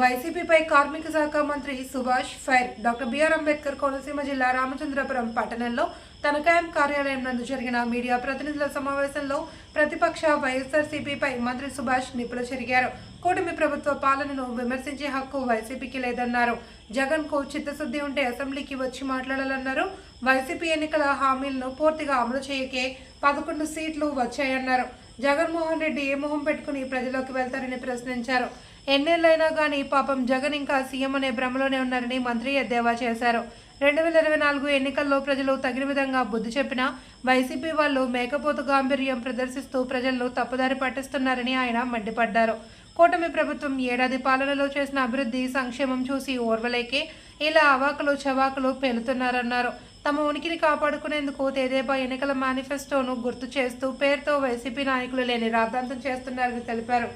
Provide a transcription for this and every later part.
వైసీపీపై కార్మిక శాఖ మంత్రి Subhash fire doctor B R Ambedkar Konaseema జిల్లా రామచంద్రపురం పట్టణంలో తన క్యాంప్ కార్యాలయం నందు జరిగిన మీడియా ప్రతినిధుల సమావేశంలో ప్రతిపక్ష వైఎస్ఆర్సీపీపై మంత్రి సుభాష్ నిపుణులు చెరిగారు. కూటమి ప్రభుత్వ పాలనను విమర్శించే హక్కు వైసీపీకి లేదన్నారు. జగన్కు చిత్తశుద్ధి ఉంటే అసెంబ్లీకి వచ్చి మాట్లాడాలన్నారు. వైసీపీ ఎన్నికల హామీలను పూర్తిగా అమలు చేయకే పదకొండు సీట్లు వచ్చాయన్నారు. జగన్మోహన్ రెడ్డి ఏ మొహం పెట్టుకుని ప్రజలోకి వెళ్తారని ప్రశ్నించారు. ఎన్నేళ్ళైనా కానీ పాపం జగన్ ఇంకా సీఎం అనే భ్రమలోనే ఉన్నారని మంత్రి ఎద్దేవా చేశారు. రెండు వేల ఇరవై నాలుగు ఎన్నికల్లో ప్రజలు తగిన విధంగా బుద్ధి చెప్పిన వైసీపీ వాళ్ళు మేకపోతు గాంభీర్యం ప్రదర్శిస్తూ ప్రజలను తప్పుదారి పట్టిస్తున్నారని ఆయన మండిపడ్డారు. కూటమి ప్రభుత్వం ఏడాది పాలనలో చేసిన అభివృద్ధి సంక్షేమం చూసి ఓర్వలేకే ఇలా అవాకులు చవాకులు పేలుతున్నారన్నారు. తమ ఉనికిని కాపాడుకునేందుకు తెదేపా ఎన్నికల మేనిఫెస్టోను గుర్తు చేస్తూ పేరుతో వైసీపీ నాయకులు లేని రాద్ధాంతం చేస్తున్నారని తెలిపారు.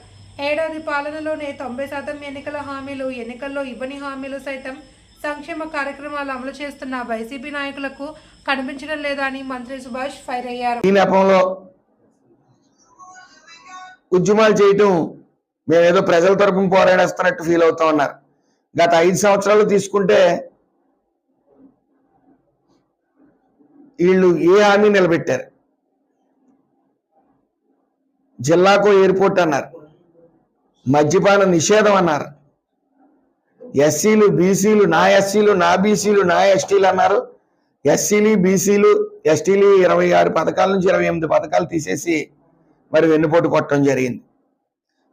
ఏడాది పాలనలోనే తొంభై శాతం ఎన్నికల హామీలు ఎన్నికల్లో ఇవ్వని హామీలు సైతం సంక్షేమ కార్యక్రమాలు అమలు చేస్తున్న వైసీపీ నాయకులకు కనిపించడం లేదా అని మంత్రి సుభాష్ ఫైర్ అయ్యారు. ఈ నెపంలో ఉద్యమాలు చేయటం మేమేదో ప్రజల తరపున పోరాడేస్తున్నట్టు ఫీల్ అవుతా ఉన్నారు. గత ఐదు సంవత్సరాలు తీసుకుంటే వీళ్ళు ఏ హామీ నిలబెట్టారు? జిల్లాకు ఎయిర్పోర్ట్ అన్నారు. మద్యపాన నిషేధం అన్నారు. ఎస్సీలు బీసీలు నా ఎస్సీలు నా బీసీలు నా ఎస్టీలు అన్నారు. ఎస్సీలు బీసీలు ఎస్టీలు ఇరవై ఆరు పథకాల నుంచి ఇరవై ఎనిమిది పథకాలు తీసేసి మరి వెన్నుపోటు కొట్టడం జరిగింది.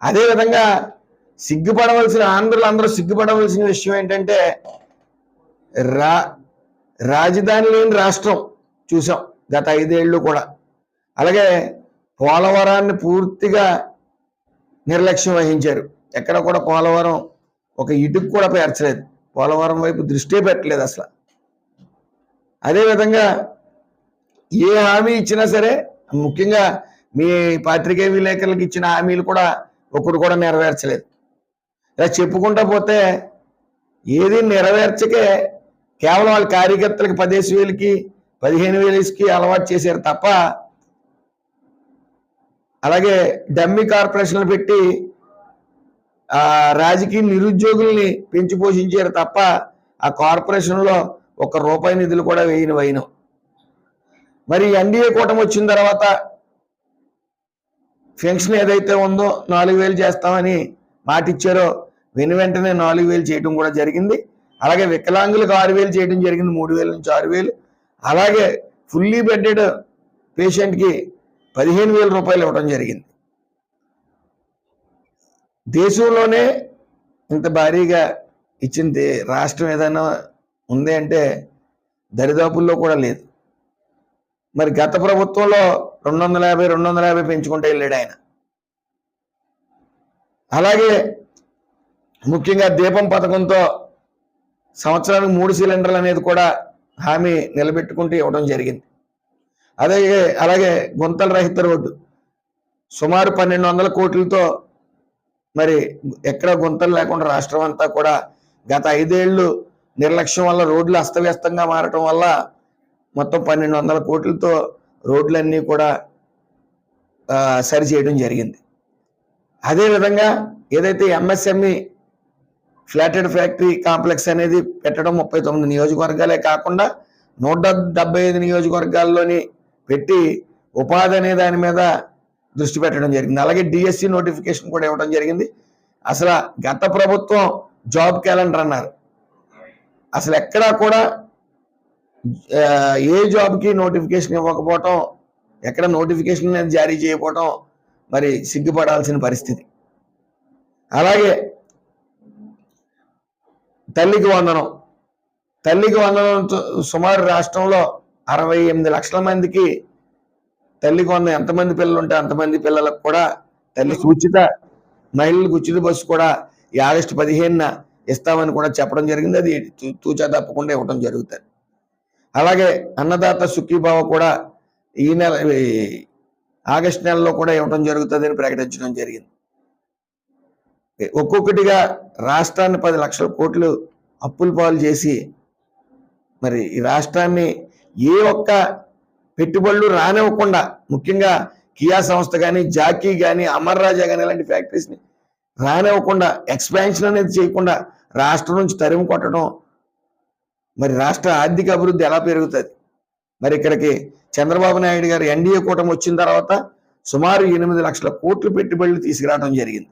అదేవిధంగా సిగ్గుపడవలసిన ఆంధ్రులు అందరూ సిగ్గుపడవలసిన విషయం ఏంటంటే రా రాజధాని లేని రాష్ట్రం. చూసాం గత ఐదేళ్ళు కూడా. అలాగే పోలవరాన్ని పూర్తిగా నిర్లక్ష్యం వహించారు. ఎక్కడ కూడా పోలవరం ఒక ఇటుకు కూడా పేర్చలేదు. పోలవరం వైపు దృష్టి పెట్టలేదు అసలు. అదేవిధంగా ఏ హామీ ఇచ్చినా సరే ముఖ్యంగా మీ పాత్రికేయ విలేకరులకు ఇచ్చిన హామీలు కూడా ఒకటి కూడా నెరవేర్చలేదు. ఇలా చెప్పుకుంటా పోతే ఏది నెరవేర్చకే కేవలం వాళ్ళ కార్యకర్తలకు పదేసి వేలకి పదిహేను వేలకి అలవాటు చేశారు తప్ప అలాగే డమ్మీ కార్పొరేషన్లు పెట్టి రాజకీయ నిరుద్యోగుల్ని పెంచి పోషించారు తప్ప ఆ కార్పొరేషన్లో ఒక రూపాయి నిధులు కూడా వేయని వైనం. మరి ఎన్డీఏ కూటమి వచ్చిన తర్వాత పెన్షన్ ఏదైతే ఉందో నాలుగు వేలు చేస్తామని మాట ఇచ్చారో వెను వెంటనే నాలుగు వేలు చేయడం కూడా జరిగింది. అలాగే వికలాంగులకు ఆరు వేలు చేయడం జరిగింది మూడు వేల నుంచి ఆరు వేలు. అలాగే ఫుల్లీ బెడ్డెడ్ పేషెంట్కి పదిహేను వేల రూపాయలు ఇవ్వడం జరిగింది. దేశంలోనే ఇంత భారీగా ఇచ్చింది రాష్ట్రం ఏదైనా ఉంది అంటే దరిదాపుల్లో కూడా లేదు. మరి గత ప్రభుత్వంలో రెండు వందల యాభై రెండు వందల యాభై పెంచుకుంటే వెళ్ళాడు ఆయన. అలాగే ముఖ్యంగా దీపం పథకంతో సంవత్సరానికి మూడు సిలిండర్లు అనేది కూడా హామీ నిలబెట్టుకుంటూ ఇవ్వడం జరిగింది. అదే అలాగే గుంతల రహిత రోడ్డు. సుమారు పన్నెండు వందల కోట్లతో మరి ఎక్కడ గుంతలు లేకుండా రాష్ట్రం అంతా కూడా గత ఐదేళ్ళు నిర్లక్ష్యం వల్ల రోడ్లు అస్తవ్యస్తంగా మారటం వల్ల మొత్తం పన్నెండు వందల కోట్లతో రోడ్లన్నీ కూడా సరి చేయడం జరిగింది. అదేవిధంగా ఏదైతే ఎంఎస్ఎంఈ ఫ్లాటెడ్ ఫ్యాక్టరీ కాంప్లెక్స్ అనేది పెట్టడం ముప్పై తొమ్మిది నియోజకవర్గాలే కాకుండా నూట డెబ్బై ఐదు నియోజకవర్గాల్లోని పెట్టి ఉపాధి అనే దాని మీద దృష్టి పెట్టడం జరిగింది. అలాగే డిఎస్సి నోటిఫికేషన్ కూడా ఇవ్వడం జరిగింది. అసలు గత ప్రభుత్వం జాబ్ క్యాలెండర్ అన్నారు. అసలు ఎక్కడా కూడా ఏ జాబ్కి నోటిఫికేషన్ ఇవ్వకపోవటం ఎక్కడ నోటిఫికేషన్ అనేది జారీ చేయకపోవటం మరి సిగ్గుపడాల్సిన పరిస్థితి. అలాగే తల్లికి వందనం. తల్లికి వందనం సుమారు రాష్ట్రంలో అరవై ఎనిమిది లక్షల మందికి తల్లికి వందనం. ఎంతమంది పిల్లలు ఉంటే అంతమంది పిల్లలకు కూడా తల్లి ఉచిత మహిళలకు ఉచిత బస్సు కూడా ఈ ఆగస్టు పదిహేనున ఇస్తామని కూడా చెప్పడం జరిగింది. అది తూచా తప్పకుండా ఇవ్వడం జరుగుతుంది. అలాగే అన్నదాత సుఖీభావ కూడా ఈ నెల ఆగస్టు నెలలో కూడా ఇవ్వడం జరుగుతుందని ప్రకటించడం జరిగింది. ఒక్కొక్కటిగా రాష్ట్రాన్ని పది లక్షల కోట్లు అప్పుల పాలు చేసి మరి ఈ రాష్ట్రాన్ని ఏ ఒక్క పెట్టుబడులు రానివ్వకుండా ముఖ్యంగా కియా సంస్థ కానీ జాకీ కానీ అమర్ రాజా కానీ ఇలాంటి ఫ్యాక్టరీస్ని రానివ్వకుండా ఎక్స్పాన్షన్ అనేది చేయకుండా రాష్ట్రం నుంచి తరిమి కొట్టడం మరి రాష్ట్ర ఆర్థిక అభివృద్ధి ఎలా పెరుగుతుంది? మరి ఇక్కడికి చంద్రబాబు నాయుడు గారు ఎన్డీఏ కూటమి వచ్చిన తర్వాత సుమారు ఎనిమిది లక్షల కోట్లు పెట్టుబడులు తీసుకురావడం జరిగింది.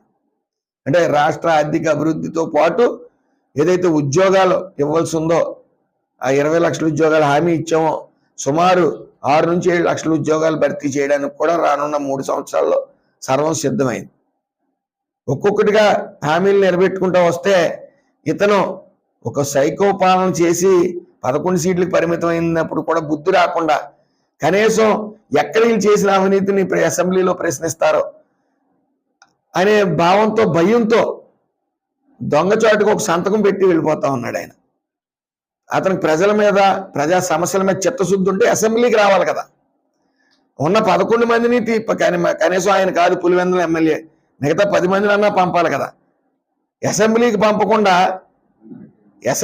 అంటే రాష్ట్ర ఆర్థిక అభివృద్ధితో పాటు ఏదైతే ఉద్యోగాలు ఇవ్వాల్సి ఉందో ఆ ఇరవై లక్షల ఉద్యోగాలు హామీ ఇచ్చామో సుమారు ఆరు నుంచి ఏడు లక్షల ఉద్యోగాలు భర్తీ చేయడానికి కూడా రానున్న మూడు సంవత్సరాల్లో సర్వం సిద్ధమైంది. ఒక్కొక్కటిగా హామీలు నిలబెట్టుకుంటూ వస్తే ఇతను ఒక సైకో పాలన చేసి పదకొండు సీట్లకు పరిమితం అయినప్పుడు కూడా బుద్ధి రాకుండా కనీసం ఎక్కడ వీళ్ళు చేసిన అవినీతిని ప్ర- అసెంబ్లీలో ప్రశ్నిస్తారో అనే భావంతో భయంతో దొంగచాటుకు ఒక సంతకం పెట్టి వెళ్ళిపోతా ఉన్నాడు ఆయన. అతనికి ప్రజల మీద ప్రజా సమస్యల మీద చిత్తశుద్ధి ఉంటే అసెంబ్లీకి రావాలి కదా. ఉన్న పదకొండు మందిని తీ- కనీసం ఆయన కాదు పులివెందుల ఎమ్మెల్యే. మిగతా పది మందిని అన్నా పంపాలి కదా. అసెంబ్లీకి పంపకుండా